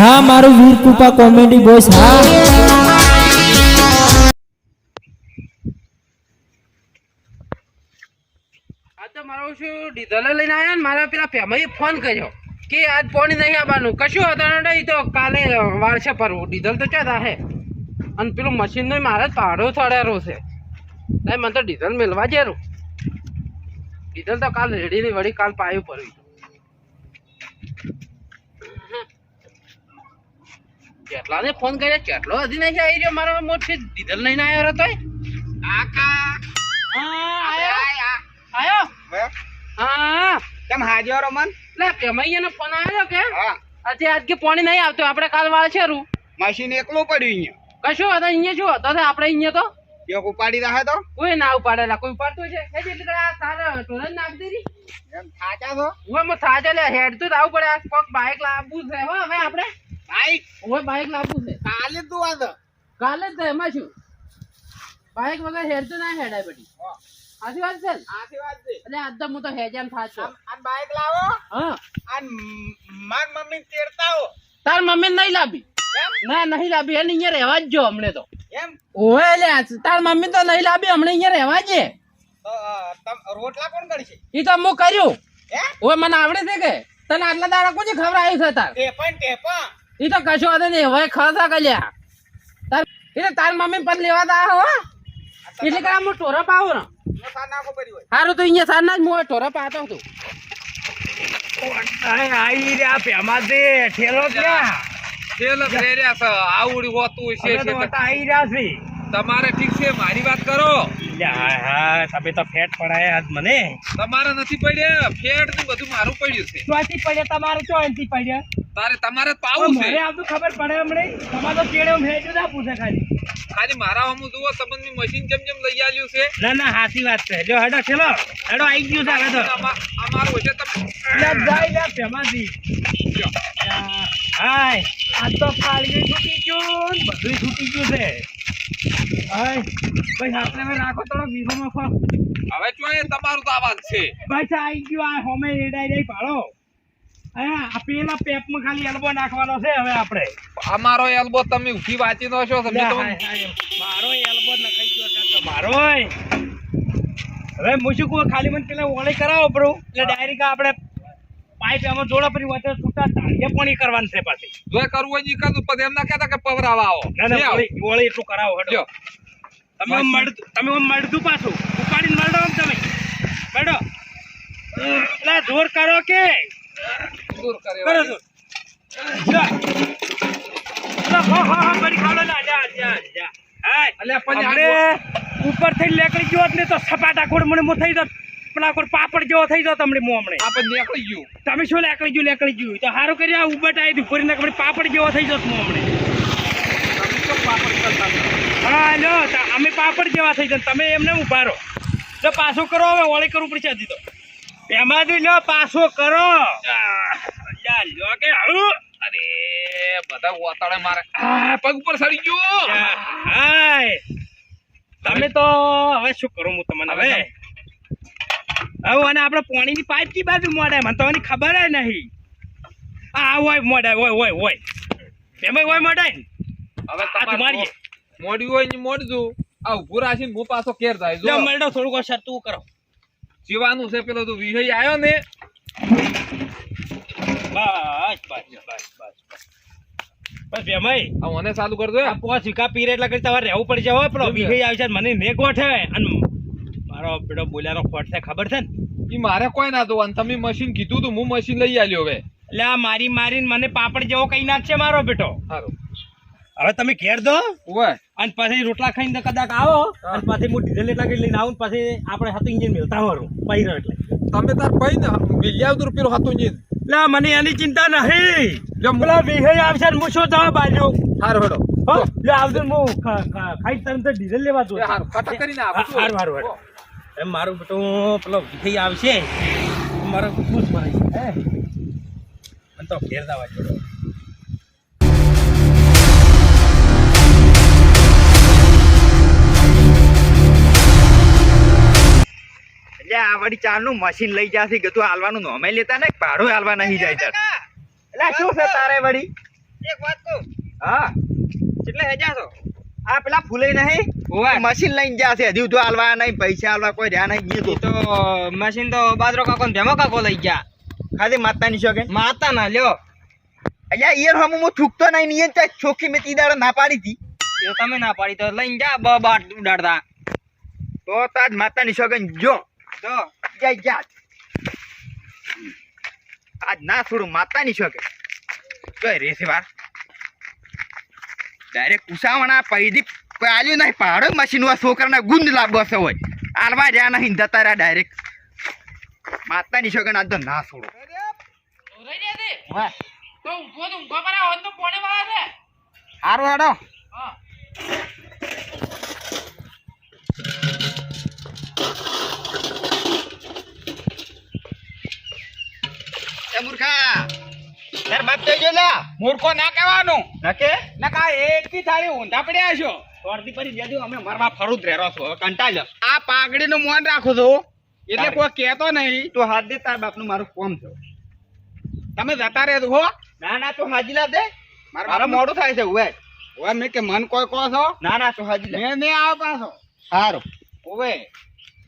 હા, મારું Veer Krupa comedy boys હા. ફોન કર્યો કે આજ પાણી નહીં આવવાનું. કશું હતું નહીં તો કાલે વાળશે પરવું ડીઝલ તો ક્યાં થાય અને પેલું મશીન નો મારે જ ભાડો થડેરો છે. નહીં મને તો ડીઝલ મેળવા જેરું ડીઝલ તો કાલ રેડી ની વળી કાલ પાયું પરવી કેટલા ફોન કર્યો? કેટલો હજી નહીં આવી રહ્યો? મારો મોટથી ડીઝલ લઈને આવ્યો રહ્યો તોય? હા આયો? આયો. હા. કેમ હાજો રમન લે પેમૈયાનો ફોન આવ્યો કે? હા. આજે આજ કે પાણી નહીં આવતો. આપણે કાલ વાળ છે રૂ મશીન એકલું પડ્યું અહીંયા. કશું હતા અહીંયા શું? હતો આપણે અહીંયા તો. એક ઉપાડી રાખે તો? કોઈ ના ઉપાડેલા કોઈ ઉપાડતું છે એ જેટલી કડા તારે ટોરન નાખ દેરી એમ થાચા છો? હું થાજે લે હેડ તો આવું પડે. આ કોક બાઇક લાવવું છે હો હવે આપણે. બાઈક? ઓય બાઈક લાવવું છે. કાલે તું આદ કાલે જ તો એમાં શું બાઈક વગર હેડ તો ના હેડાય બધી. આથી વાત છે આથી વાત છે. એટલે આજ તો હું તો હેજામ થાશ છું. આ બાઈક લાવો? હા. આ માર મમ્મી તેડતા હો તાર મમ્મી નહીં લાવી. ના નહીં લાવી. એને અહીંયા રહેવા જ જો હમણે તો. એમ ઓય લે તાર મમ્મી તો નહીં લાવી. હમણે અહીંયા રહેવા તમ રોટલા કોણ કરશે? ઈ તો હું કર્યું. ઓય મને આવડે છે કે? તને આટલા દાડા કોઈ ખવડાવ્યું છે તાર? ટેપણ ટેપણ. ઈ તો કશો વાંધો નહીં. હવે ખાસા કલ્યા તાર ઈ તો તાર મમ્મી પર લેવા દા હો. એટલે કે હું ટોરા પાવો ને? મસા નાખો પડી હોય સારું તો અહીંયા સારના જ હું ટોરા પાતો છું. આઈ રહ્યા પેમા દે ઠેલો ક્યાં ઠેલો રહ્યા છે. આવડી હોતું છે છે. તો આઈ રહ્યા છે. તમારે ઠીક છે મારી વાત કરો. હા હા તમે તો ફેટ પડાયા આજ મને. તમારે નથી પડ્યા ફેટ ને બધું મારું પડ્યું છે. ચોથી પડ્યા તમારે ચોથી પડ્યા. તારે તમારે જ પાવું છે. મને આવતું ખબર પડે હમણે. તમારે તો કેડે હું હેજો ના પૂછે ખાલી. ખાલી મારા હમુ જુઓ સંબંધની મશીન કેમ કેમ લઈ આવ્યું છે. ના ના સાચી વાત છે. જો હેડો ચલો હેડો આવી ગયું છે આ અમારું છે તમે લે જાય લે તેમાંથી હાય. આ તો કાળવી છૂટી ગયું ને બધું છૂટી ગયું છે. હાય. ભાઈ આપણે હવે રાખો થોડો વીમો મફો હવે જોઈએ તમારું તો આવાજ છે. ભાઈ સા આવી ગયું આ હોમે રેડાઈ જાય આ પેલા પેપમાં ખાલી એલ્બો નાખવાનો છે હવે આપણે. અમારો એલ્બો તમે ઉઠી વાંચી નો છો તમે તો. મારો એલ્બો નખાઈ ગયો છે તો હવે હું શું કહું ખાલી મને પેલા ઓળી કરાવો બરો એટલે ડાયરેક્ટ આપણે પાઇપ એમાં જોડો પછી વચ્ચે છૂટા ટાળીએ પાણી કરવાનું છે પાછી. જો કરવું હોય કરવું પછી એમ ના કહેતા કે પવરાવા આવો. ના ના લ્યો. ઓળી ઓળી એટલું કરાવો હેડો. તમે મળતું તમે મળતું પાછું. ઉપાડીને મળો તમે. બેડો એટલે જોર કરો કે દૂર કરે કરો આપણે ઉપર થઈ લેકડી ગયો ને તો સપાટા ખોડ મને મો થઈ જાત. પણ પાપડ જેવો થઈ જાત તમને મો હમણે. આપણે લેકડી ગયું. તમે શું લેકડી ગયું લેકડી ગયું? તો સારું કરી આ ઉબટ આવી હતી ફરી નાખ પાપડ જેવો થઈ જાત મો હમણે. પાપડ હા લો અમે પાપડ જેવા થઈ જાય તમે એમને ઊભા રહો. જો પાછો કરો હવે ઓળી કરવું પડશે હજી તો એમાંથી લો પાછો કરો. લ્યો કે. અરે બધા ઓતાળે મારે. પગ ઉપર સડી ગયો. હાય. તમે તો હવે શું કરું હું તમને હવે? હવે અને આપણે પાણીની પાઇપ કી બાજુ મોડે મને તો એની ખબર જ નહીં. આ હોય મોડે હોય હોય હોય. એમાં હોય મોડે હવે તમારી મોડ્યું હોય ને મોડજો આ ઉભું રાખીને હું પાછો કેર થાય જો. મળો થોડુંક શરતું કરો. જીવાનું છે પેલો તો વિહય આવ્યો ને. બસ બસ બસ બસ બસ. ભેમાઈ આ મને ચાલુ કરજો પોચ વીઘા પીરે એટલે કરી તમારે રહેવું પડશે હો પેલો આવશે ને મને ને ગોઠે અને મારો બેટો બોલ્યાનો ખોટ છે ખબર છે ને? એ મારે કોઈ ના જોવાનું. તમે મશીન કીધું તું હું મશીન લઈ આવ્યો હવે. એટલે આ મારી મારીને મને પાપડ જેવો કઈ નાખશે મારો બેટો. સારું હવે તમે ઘેર દો ઓય અને પછી રોટલા ખાઈને કદાચ આવો અને પછી હું ડીઝલ એટલા લઈને આવું પછી આપણે હતું ઇન્જિન મેળતા હોરું. પહેરો એટલે. તમે તાર પઈ ને મિલ્યા તું પેલો હતું ઇન્જિન લે મને એની ચિંતા નહીં. જો પેલા વિહઈ આવશે હું શું જવાબ બાજુ. હાર હડો. લે આવજો હું ખાઈ તરત ડીઝલ લેવા જો હાર કટ કરીને છું. હાર હાર હારું. એમ મારું બેટું પેલો વિહે આવશે. મારો ખુશ ભરાય છે. હે મને તો ઘેર દાવા જોડો એટલે આ નું મશીન લઈ જાશે કે તું હાલવાનું નોમે લેતા ને ભાડો હાલવા નહીં જાય તાર. એટલે શું છે તારે વળી? એક વાત કહું. હા. એટલે હેજા છો? આ પેલા ફૂલે નહીં મશીન લઈને છે હજી તો હાલવા નહીં પૈસા હાલવા કોઈ રહ્યા નહીં ગયું તો. મશીન તો બાજરો કાકો ને ભેમો કાકો લઈ ગયા. ખાલી માતાની શોખે? માતા ના લ્યો. અહીંયા ઈયર હમ હું ઠૂકતો નહીં ને ત્યાં ચોખ્ખી મેં તીદાડો ના પાડી હતી તમે ના પાડી તો લઈને જા બ બાટ ઉડાડતા. તો તાજ માતાની શોખન જો. જો જય જા આજ ના છોડું જોઈ રેસે વાર. ડાયરેક્ટ ઉસાવણા પૈદી પાલ્યું નહીં પાડો મશીન વા છોકરાના ગુંદ લાગો છે હોય. આલવા રહ્યા નહીં જતા રહ્યા ડાયરેક્ટ માતાની શોખન આજ તો ના છોડું. તો તો તો હારું હેડો. એ મૂર્ખા. તાર બાપ લે. મૂર્ખો ના કહેવાનું. નકે ના કા એકી થાળી ઊંધા પડ્યા છો. અડધી પડી બેઠી અમે મરવા ફરું જ રહેરો છો કંટાળ્યો આ પાઘડીનું મોન રાખું છું. એટલે કોઈ કહેતો નહીં. તો હાથ દે તાર બાપનું મારું કોમ છે. તમે જતા રે હો. ના ના તો હાજી લા દે. મારા મોડું થાય છે ઉવે. ઓય મેં કે મન કોઈ કહો છો? ના ના તો હાજી લે. મેં આવ પાછો સારું ઓવે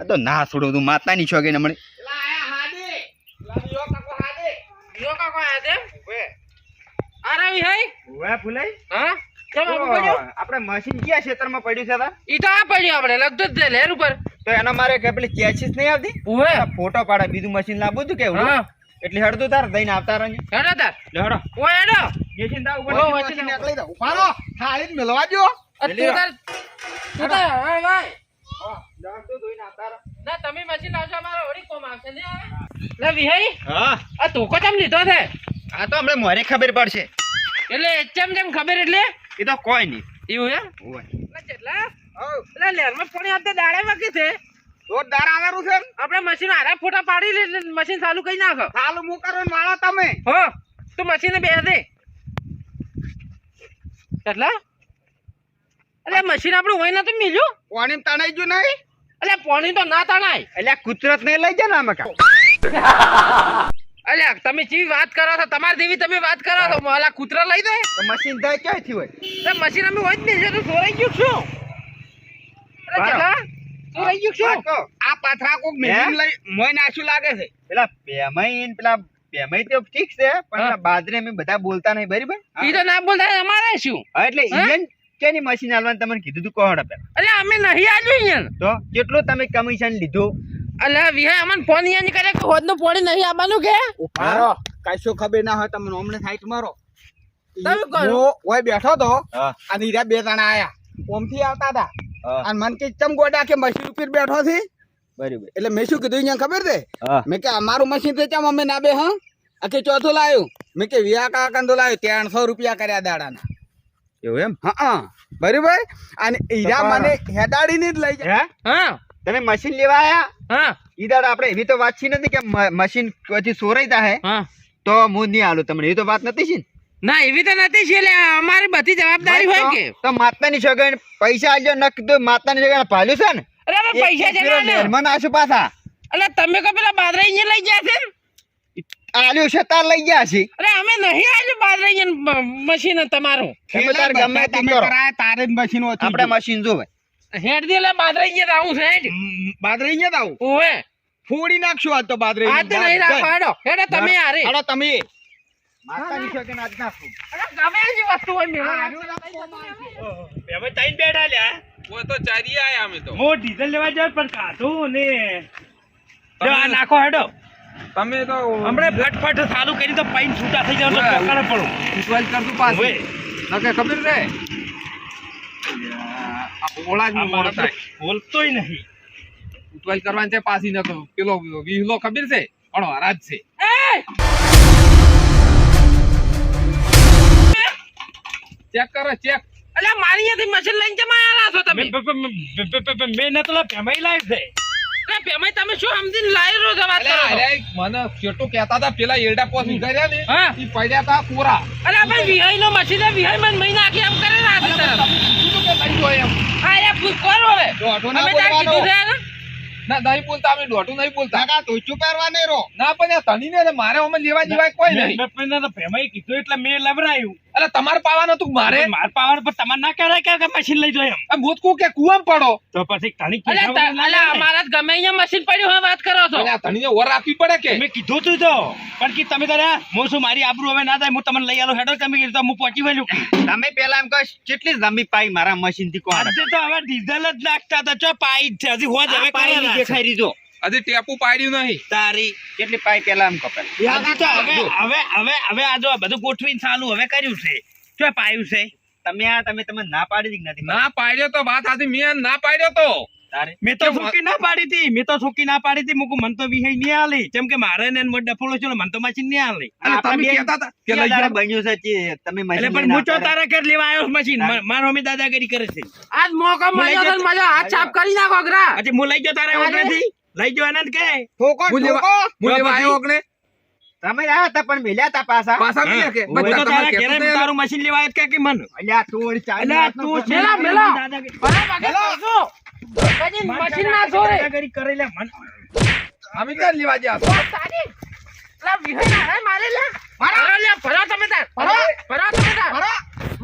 આ તો ના છોડું તું માતાની શોખીન હમણે પેલા આયા હાદે પેલા યો કાકો હાદે બીજો કાકો આયા છે? ઉવે આ રવિ હઈ? ઉવે ફૂલાઈ. હા? કેમ આપણે મશીન કયા ક્ષેત્રમાં પડ્યું છે તા ઈ તો આ પડ્યું આપણે લગતું જ છે લહેર ઉપર. તો એનો મારે કે પેલી કેચિસ નહીં આવતી? ઉવે. ફોટો પાડે બીજું મશીન લાવવું હતું કેવું હા. એટલે હળતું તાર દઈને આવતા રહે હેડો તાર. લેડો ઓ હેડો. મશીન તાર ઉપર ઓ, મશીન નીકળી દો. ઉપાડો થાળી મેલવા દો તું તાર તું તાર હા ભાઈ. જાગતો ધોઈને આવતા રહો. ના તમે મશીન લાવશો અમારો વળી કોમ આવશે. ને લે વિહઈ. હા. આ ધોકો ચમ લીધો છે? આ તો હમણાં મોરે ખબર પડશે. એટલે ચમ ચમ ખબર એટલે? એ તો કોઈ નહીં. એવું એમ? એટલે કેટલા એટલે લહેરમાં પાણી આપતે દાડે વાગે છે. તો દાર આવેલું છે આપણે મશીન આરા ફોટા પાડી લે મશીન ચાલુ કરી નાખો. ચાલુ હું કરો વાળો તમે. હો તું મશીન બે દે. કેટલા એટલે મશીન આપણું હોય ને તો મિલ્યું. પાણી તણાઈ ગયું નહીં? એટલે પાણી તો ના તણાય. એટલે કુદરત ને લઈ જાય ને આમાં કાં. અલ્યા તમે જેવી વાત કરો છો તમારી જેવી તમે વાત કરો છો માલા કૂતરા લઈ દે તો મશીન થાય ક્યાંથી હોય? તો મશીન અમે હોય જ નહીં તો સોરાઈ ગયું શું? સોરાઈ ગયું શું? આ પાથરા કોક? મેં લઈ મોય નાશું લાગે છે. પેલા પેમાઈ પેલા પેમાઈ તો ઠીક છે પણ બાદરે અમે બધા બોલતા નહીં બરાબર? ઈ તો ના બોલતા અમારે શું? એટલે? ઈયન કેની મશીન આલવાનું તમને કીધું તું? કોણ પેલા. એટલે અમે નહીં આવ્યું અહીંયા. તો કેટલું તમે કમિશન લીધું? અલ્યા વિહા અમને ફોન અહીંયા કરે કે હોદનું પોણી નહીં આવવાનું કે? મારો કશું ખબર ના હોય તમને? હમણાં સાઈટ મારો. તમે કરો. હું ઓય બેઠો તો હા. અને હીરા બે જણા આયા. ઓમથી આવતા હતા. અને મને કે ચમ ગોડા કે મશીન ઉપર બેઠો છે? બરાબર. એટલે મેં શું કીધું અહીંયા ખબર છે? મેં કે અમારું મશીન તો ચમ અમે ના બે હા? આખી કે ચોથું લાવ્યું મેં કે વિયા કાકા તો લાવ્યું ત્રણસો રૂપિયા કર્યા દાડાના. એવું એમ? હા બરોબર? અને ઈરા મને હેડાડીને જ લઈ જાય. હા? તમે મશીન લેવા આયા? હા. ઈ આપણે એવી તો વાત છે નથી કે મશીન પછી સોરાઈ જાહે હા. તો હું નહીં આલું તમને. એવી તો વાત નથી છે ના એવી તો નથી છે. એટલે અમારી બધી જવાબદારી હોય કે? તો- તો માતાની સગન પૈસા આલજો. નક્કી તો માતાની સગન ભાલ્યું છે ને? અરે પૈસા છે મને આશુ પાછા. એટલે તમે કહો પેલા બાદરા અહીંયા લઈ ગયા છે? આલ્યું છે તાર લઈ ગયા છે. અરે અમે નહીં આવ્યું બાદરા અહીંયા મશીન તમારું. તમે તાર ગમે તે કરો. કરાયા તારે જ મશીન આપણે મશીન જોવે. હેડ દે લે બાદરા અહીંયા આવું છે હેડ. બાદરે જ આવું. ઓએ ફોડી નાખશું આ તો બાદરે આ તો નહીં રાખો હેડો. હેડો તમે આરે હાલો તમે. માતા સગન આજ ના ફૂટ. અરે ગમે એવી વસ્તુ હોય ટાઈમ બેઠા લ્યા ઓ તો ચારી આયા અમે તો. હું ડીઝલ લેવા જાવ પણ કાઢું ને. જો આ નાખો હેડો. તમે તો હમણે ફટફટ ચાલુ કરી તો પાઈન છૂટા થઈ જાવ તો પકડે પડો ઉતવાલ કરતું પાછું નકે ખબર આ બોળા જ મોડો થાય બોલતોય નહીં ઉતવાલ કરવાની છે પાછી નતો પેલો વિહલો ખબર છે પણ હરાજ છે ચેક કરો ચેક અલ્યા મારી અહીંયાથી મશીન લઈને જમા આલા છો તમે મેં નતલા પેમાઈ લાઈફ છે અરે પેમાઈ તમે શું સમજીને લાવી રહ્યો છો વાત કરો અરે મને કેટલું કહેતા હતા પેલા એરડા પોસ ઉગાડ્યા ને હા. ઈ પડ્યા હતા કોરા અરે ભાઈ વિહાઈ નો મશીન વિહાઈ મન મહિના આખી એમ કરે ને આખી તરફ કીધું કે નહીં હોય એમ. હા યાર પૂછ કરો હવે દોઢું ના કીધું છે ને? ના નહીં બોલતા અમે દોઢું નહીં બોલતા. કાકા તો ચૂપ પહેરવા નહીં રો ના પણ આ તણીને ને મારે અમે લેવા જેવાય કોઈ નહીં. પેમાઈ કીધું એટલે મેં લવરાયું. એટલે તમાર પાવાનું તું મારે? માર પાવર પણ તમાર ના કહેવાય કે- મશીન લઈ જો એમ. ભૂતકું કે કુવામ પડો? તો પછી તણી અલ્યા લેવાય. અમારા જ ગમે અહીંયા મશીન પડ્યું હોય વાત કરો છો. અને આ ધણીને ઓર આપવી પડે કે? મેં કીધું તું તો. પણ કે તમે તારે હું શું મારી આબરૂ હવે ના થાય હું તમને લઈ આલો હેડો તમે કીધું તો હું પહોંચી વળ્યું. તમે પેલા એમ કહો કેટલી જમી પાઈ મારા મશીનથી કોણ તો હવે ડીઝલ જ નાખતા તો ચો પાઈ જ છે હજી હોજ હવે પાઈ દેખાઈ રહી જો હજી ટેપુ પાડ્યું નહીં. તારી કેટલી પાઈ પેલા એમ કપે? હવે હવે હવે આ જો બધું ગોઠવીને ચાલુ હવે કર્યું છે. ચો પાયું છે? તમે આ તમે તમે ના પાડી નથી. ના પાડ્યો તો વાત આજે મેં ના પાડ્યો તો. મેં તો સૂકી ના પાડી હતી. મેં તો સૂકી ના પાડી હતી. મુકુ મન તો વિહય નહીં આલી. જેમ કે મારે ને ડફોળો છે મન તો મશીન નહીં આલી. તમે બે- કહેતા હતા કે લઈ તારે જાઓ. બન્યું છે જે તમે એટલે મશીન પણ લઈને હું ચો આવતા તારા ઘેર લેવા આવ્યો મશીન. મારો મમ્મી દાદાગીરી કરે છે. આજ મોકો મળ્યો તો જતો- હાથ સાફ કરી નાખો ગ્રા આજે હું લઈ ગયો તારા અરે. લઈ જો આનંદ કે? ઠોકો, ઠોકો. મુલે આવ્યો? ઓગણે. તમે રહ્યા હતા પણ મેલ્યા તા પાસા પાસા મળ્યા કે? હું તો તારા તમારે ઘેરે તારું મશીન લેવા આવ્યો કે કે મન? અલ્યા તું વળી ચાલ અલ્યા તું મેલા, મેલા. બરાબર કરશો કદી મશીન ના છોરે કરી કરેલે મન. અમે તો લેવા ગયા? હતા? તારી લા વિહે ના રે મારે લા. મારા. અલ્યા ભરા તમે તાર. ભરો ભરો તમે તાર. ભરો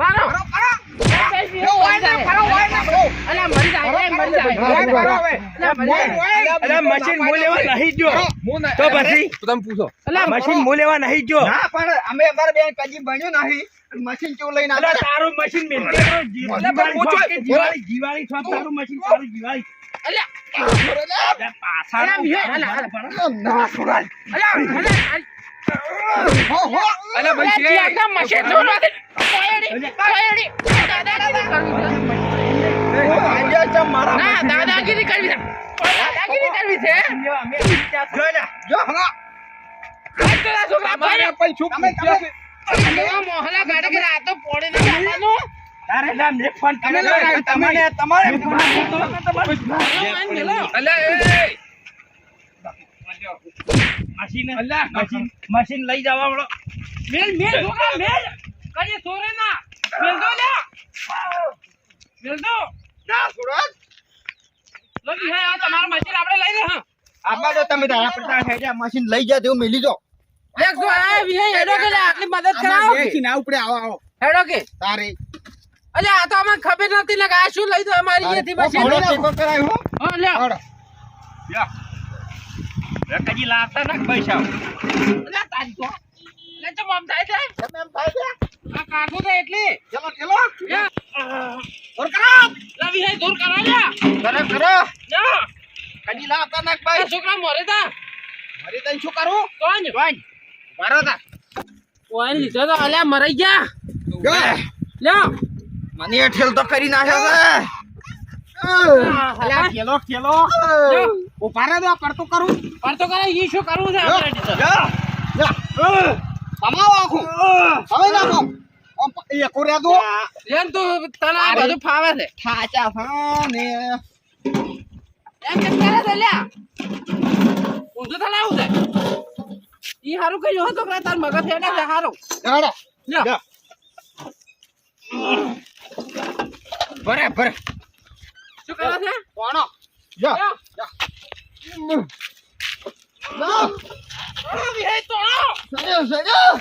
મારો. ભરો ભરો અલ્યા મરી જાય. એ મરી જાય અલ્યા મરી જાય. અરે મશીન હું લેવા નહીં જો તો પછી? તમે પૂછો. અલ્યા મશીન હું લેવા નહીં જો ના પણ અમે અમારે બેન કદી બન્યું નહીં. મશીન કેવું લઈને અલા તારું મશીન મેલ દે તો જી- અલા પણ દિવાળી પૂછો- શોપ કે દિવાળી દિવાળી શોપ તારું મશીન તારું અલ્યા અલા પાછા વિહય અલ્યા ના છોડાય. હો હો. અલ્યા ભાઈ મશીન મશીન છોડવાથી કોયડી કોયડી. દાદાગીરી કરવી છે ના દાદાગીરી કરવી છે. દાદાગીરી કરવી છે? જો હા આજ તો આ છોકરા તમારે ફરે. પછી શું તમે પૂછ્યા છે? આ મોહલા ગાડે કે આ પોડે નહીં આવવાનું. તારે ના મેં ફોન તમે તમારે. તમારે. આન મેલો. અલ્યા એ. મશીન અલ્યા. મશીન મશીન લઈ જવા વાળો. મેલ મેલ છોકરા મેલ. કરી સોરે ના. મેલ દો લ્યા. મેલ દો. ના છોડો લગી હે આ તમારું મશીન આપણે લઈ લે હા. આબા જો તમે તારા પડતા હેડ્યા મશીન લઈ જા તેવું મેલી જો દેખ જો આ વિહે હેડો કે આટલી મદદ કરાવો. બેસી ના ઉપડે આવો આવો. હેડો કે. તારે. અલે આ તો અમને ખબર નથી ને આ શું લઈ દો અમારી અહીંયાથી મશીન ઘોડો ટેકો કરાયો હો. હા લ્યો. ઘોડો. કજી લાવતા ના પૈસા. લે તારી તો. લે તો મમ થાય છે. તમે એમ થાય છે? આ કાઠું તો એટલી. ચલો ચલો દૂર કરો. લે દૂર કરો કરો કરો લ્યો કદી લાવતા નાખ આ ભાઈ છોકરા મરે તા. મરે તને શું કરું? કોણ? જોઈન મારો તા. કોણ લીધો તો? અલ્યા મરાઈ ગયા. જો. લ્યો મને ઠેલ તો કરી નાખ્યો છે. અલ્યા ખેલો લ્યો. ઊભા રહે તો કરતું કરું. પર તો કરે ઈ શું કરવું છે? આપણે ટીચર જા જા. કમાવો આખું. હવે નાખો આમ એ કોર્યા દો લેન તું તને આ બધું ફાવે છે. થાચા હા ને એમ કેમ કરે છે લ્યા? ઊંધું તો લાવું છે? ઈ હારું કર્યું હતો કે તાર મગજ હેડે છે હારું. જાડો લ્યો. ભરે ભરે. શું કરે છે? કોણો? જા જા આ વિહે તોડો. સડ્યો સડ્યો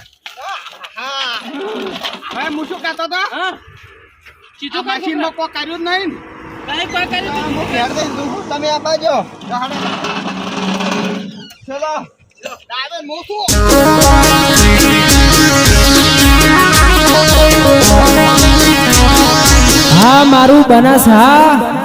હા હું શું કહેતો હતો સીધું મશીનમાં કોઈ કર્યું જ નહીં કઈ કોઈ કર્યું હું ઘેર જઈને જોઉં તમે આ બાજુ ચલો ડ્રાઈવર હું છું હા મારું બનાસ હા